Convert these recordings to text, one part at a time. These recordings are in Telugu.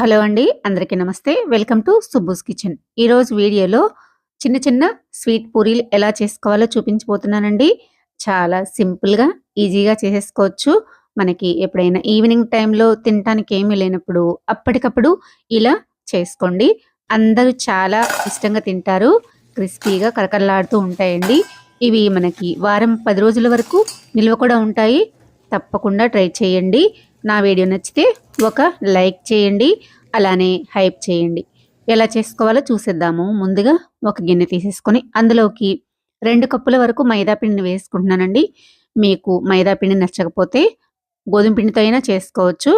హలో అండి అందరికీ నమస్తే. Welcome to Subbu's kitchen. ఈరోజు వీడియోలో చిన్న చిన్న స్వీట్ పూరీలు ఎలా చేసుకోవాలో చూపించబోతున్నానండి. చాలా సింపుల్గా ఈజీగా చేసేసుకోవచ్చు. మనకి ఎప్పుడైనా ఈవినింగ్ టైంలో తినటానికి ఏమీ లేనప్పుడు అప్పటికప్పుడు ఇలా చేసుకోండి. అందరూ చాలా ఇష్టంగా తింటారు. క్రిస్పీగా కరకరలాడుతూ ఉంటాయండి. ఇవి మనకి వారం పది రోజుల వరకు నిల్వ కూడా ఉంటాయి. తప్పకుండా ట్రై చేయండి. నా వీడియో నచ్చితే ఒక లైక్ చేయండి అలానే హైప్ చేయండి. ఎలా చేసుకోవాలో చూసేద్దాము. ముందుగా ఒక గిన్నె తీసేసుకొని అందులోకి రెండు కప్పుల వరకు మైదా పిండిని వేసుకుంటున్నానండి. మీకు మైదా పిండి నచ్చకపోతే గోధుమ పిండితో అయినా చేసుకోవచ్చు.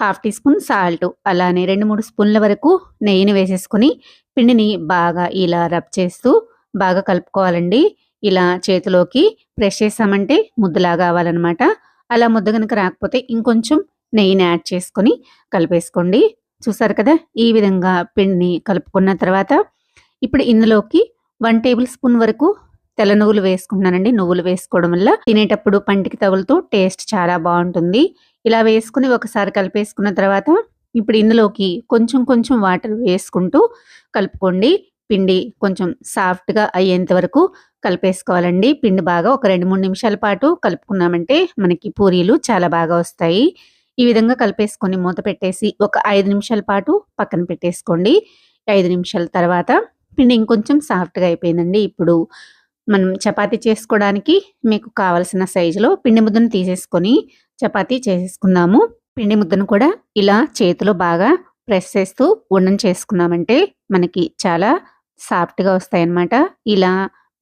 హాఫ్ టీ స్పూన్ సాల్ట్ అలానే రెండు మూడు స్పూన్ల వరకు నెయ్యిని వేసేసుకొని పిండిని బాగా ఇలా రబ్ చేస్తూ బాగా కలుపుకోవాలండి. ఇలా చేతిలోకి ప్రెస్ చేసామంటే ముద్దలాగా అవ్వాలన్నమాట. అలా ముద్ద కనుక రాకపోతే ఇంకొంచెం నెయ్యిని యాడ్ చేసుకొని కలిపేసుకోండి. చూసారు కదా? ఈ విధంగా పిండిని కలుపుకున్న తర్వాత ఇప్పుడు ఇందులోకి వన్ టేబుల్ స్పూన్ వరకు తెల్ల నువ్వులు వేసుకుంటున్నానండి. నువ్వులు వేసుకోవడం వల్ల తినేటప్పుడు పంటికి తగులుతూ టేస్ట్ చాలా బాగుంటుంది. ఇలా వేసుకుని ఒకసారి కలిపేసుకున్న తర్వాత ఇప్పుడు ఇందులోకి కొంచెం కొంచెం వాటర్ వేసుకుంటూ కలుపుకోండి. పిండి కొంచెం సాఫ్ట్గా అయ్యేంత వరకు కలిపేసుకోవాలండి. పిండి బాగా ఒక రెండు మూడు నిమిషాల పాటు కలుపుకున్నామంటే మనకి పూరీలు చాలా బాగా వస్తాయి. ఈ విధంగా కలిపేసుకొని మూత పెట్టేసి ఒక ఐదు నిమిషాల పాటు పక్కన పెట్టేసుకోండి. ఐదు నిమిషాల తర్వాత పిండి ఇంకొంచెం సాఫ్ట్గా అయిపోయిందండి. ఇప్పుడు మనం చపాతీ చేసుకోవడానికి మీకు కావలసిన సైజులో పిండి ముద్దను తీసేసుకొని చపాతీ చేసేసుకుందాము. పిండి ముద్దను కూడా ఇలా చేతిలో బాగా ప్రెస్ చేస్తూ వండం చేసుకున్నామంటే మనకి చాలా సాఫ్ట్గా వస్తాయి అన్నమాట ఇలా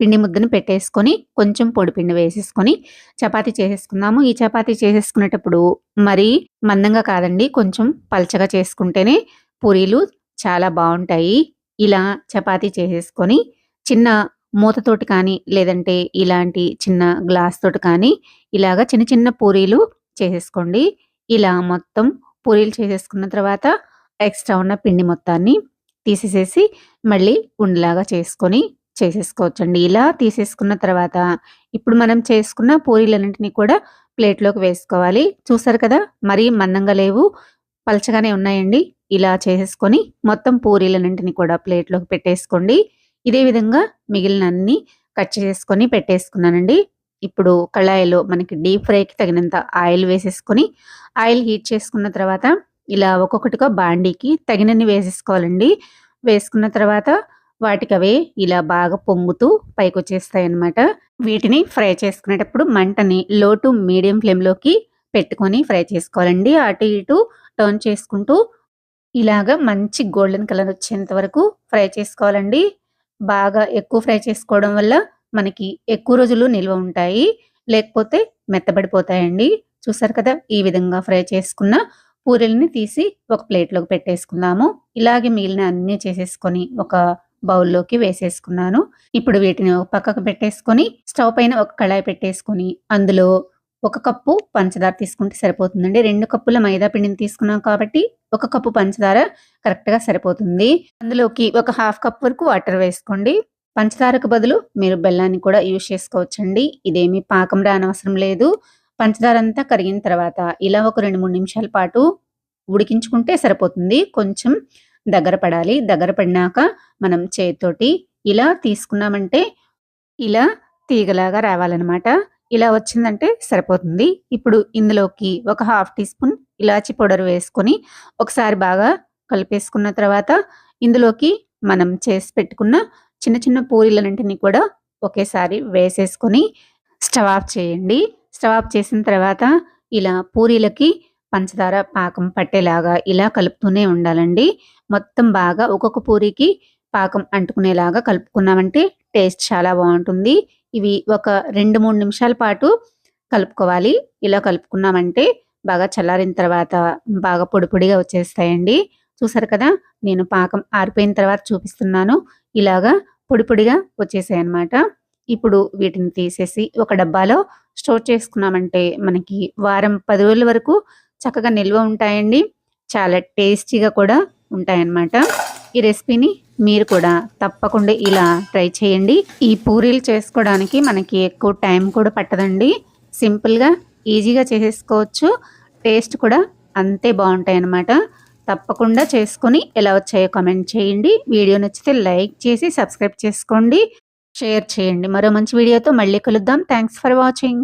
పిండి ముద్దను పెట్టేసుకొని కొంచెం పొడి పిండి వేసేసుకొని చపాతీ చేసేసుకుందాము. ఈ చపాతీ చేసేసుకునేటప్పుడు మరీ మందంగా కాదండి కొంచెం పల్చగా చేసుకుంటేనే పూరీలు చాలా బాగుంటాయి. ఇలా చపాతీ చేసేసుకొని చిన్న మూతతోటి కానీ లేదంటే ఇలాంటి చిన్న గ్లాస్ తోటి కానీ ఇలాగా చిన్న చిన్న పూరీలు చేసేసుకోండి. ఇలా మొత్తం పూరీలు చేసేసుకున్న తర్వాత ఎక్స్ట్రా ఉన్న పిండి మొత్తాన్ని తీసేసేసి మళ్ళీ ఉండలాగా చేసుకొని చేసేసుకోవచ్చండి. ఇలా తీసేసుకున్న తర్వాత ఇప్పుడు మనం చేసుకున్న పూరీలన్నింటినీ కూడా ప్లేట్లోకి వేసుకోవాలి. చూసారు కదా మరీ మందంగా లేవు పలచగానే ఉన్నాయండి. ఇలా చేసేసుకొని మొత్తం పూరీలన్నింటినీ కూడా ప్లేట్లోకి పెట్టేసుకోండి. ఇదే విధంగా మిగిలిన అన్ని కట్ చేసుకొని పెట్టేసుకున్నానండి. ఇప్పుడు కళాయిలో మనకి డీప్ ఫ్రైకి తగినంత ఆయిల్ వేసేసుకొని ఆయిల్ హీట్ చేసుకున్న తర్వాత ఇలా ఒక్కొక్కటిగా బాండీకి తగినన్ని వేసేసుకోవాలండి. వేసుకున్న తర్వాత వాటికి అవే ఇలా బాగా పొంగుతూ పైకి వచ్చేస్తాయి అన్నమాట వీటిని ఫ్రై చేసుకునేటప్పుడు మంటని లో టు మీడియం ఫ్లేమ్లోకి పెట్టుకొని ఫ్రై చేసుకోవాలండి. అటు ఇటు టర్న్ చేసుకుంటూ ఇలాగ మంచి గోల్డెన్ కలర్ వచ్చేంత వరకు ఫ్రై చేసుకోవాలండి. బాగా ఎక్కువ ఫ్రై చేసుకోవడం వల్ల మనకి ఎక్కువ రోజులు నిల్వ ఉంటాయి. లేకపోతే మెత్తబడిపోతాయండి. చూసారు కదా ఈ విధంగా ఫ్రై చేసుకున్న పూరీలని తీసి ఒక ప్లేట్లోకి పెట్టేసుకుందాము. ఇలాగే మిగిలిన అన్ని చేసేసుకొని ఒక బౌల్లోకి వేసేసుకున్నాను. ఇప్పుడు వీటిని ఒక పక్కకు పెట్టేసుకొని స్టవ్ పైన ఒక కళాయి పెట్టేసుకొని అందులో ఒక కప్పు పంచదార తీసుకుంటే సరిపోతుందండి. రెండు కప్పుల మైదా పిండిని తీసుకున్నాం కాబట్టి ఒక కప్పు పంచదార కరెక్ట్గా సరిపోతుంది. అందులోకి ఒక హాఫ్ కప్ వరకు వాటర్ వేసుకోండి. పంచదారకు బదులు మీరు బెల్లాన్ని కూడా యూజ్ చేసుకోవచ్చండి. ఇదేమి పాకం రానవసరం లేదు. పంచదార అంతా కరిగిన తర్వాత ఇలా ఒక రెండు మూడు నిమిషాల పాటు ఉడికించుకుంటే సరిపోతుంది. కొంచెం దగ్గర పడాలి. దగ్గర పడినాక మనం చేతితోటి ఇలా తీసుకున్నామంటే ఇలా తీగలాగా రావాలన్నమాట. ఇలా వచ్చిందంటే సరిపోతుంది. ఇప్పుడు ఇందులోకి ఒక హాఫ్ టీ స్పూన్ ఇలాచి పౌడర్ వేసుకొని ఒకసారి బాగా కలిపేసుకున్న తర్వాత ఇందులోకి మనం చేసి పెట్టుకున్న చిన్న చిన్న పూరీలన్నింటినీ కూడా ఒకేసారి వేసేసుకొని స్టవ్ ఆఫ్ చేయండి. స్టవ్ ఆఫ్ చేసిన తర్వాత ఇలా పూరీలకి పంచదార పాకం పట్టేలాగా ఇలా కలుపుతూనే ఉండాలండి. మొత్తం బాగా ఒక్కొక్క పూరికి పాకం అంటుకునేలాగా కలుపుకున్నామంటే టేస్ట్ చాలా బాగుంటుంది. ఇవి ఒక రెండు మూడు నిమిషాల పాటు కలుపుకోవాలి. ఇలా కలుపుకున్నామంటే బాగా చల్లారిన తర్వాత బాగా పొడి పొడిగా వచ్చేస్తాయండి. చూసారు కదా నేను పాకం ఆరిపోయిన తర్వాత చూపిస్తున్నాను. ఇలాగా పొడి పొడిగా వచ్చేసాయి అనమాట ఇప్పుడు వీటిని తీసేసి ఒక డబ్బాలో స్టోర్ చేసుకున్నామంటే మనకి వారం పది రోజుల వరకు చక్కగా నిల్వ ఉంటాయండి. చాలా టేస్టీగా కూడా ఉంటాయన్నమాట. ఈ రెసిపీని మీరు కూడా తప్పకుండా ఇలా ట్రై చేయండి. ఈ పూరీలు చేసుకోవడానికి మనకి ఎక్కువ టైం కూడా పట్టదండి. సింపుల్గా ఈజీగా చేసేసుకోవచ్చు. టేస్ట్ కూడా అంతే బాగుంటాయి అన్నమాట తప్పకుండా చేసుకొని ఎలా వచ్చాయో కామెంట్ చేయండి. వీడియో నచ్చితే లైక్ చేసి సబ్స్క్రైబ్ చేసుకోండి. షేర్ చేయండి. మరో మంచి వీడియోతో మళ్ళీ కలుద్దాం. Thanks for watching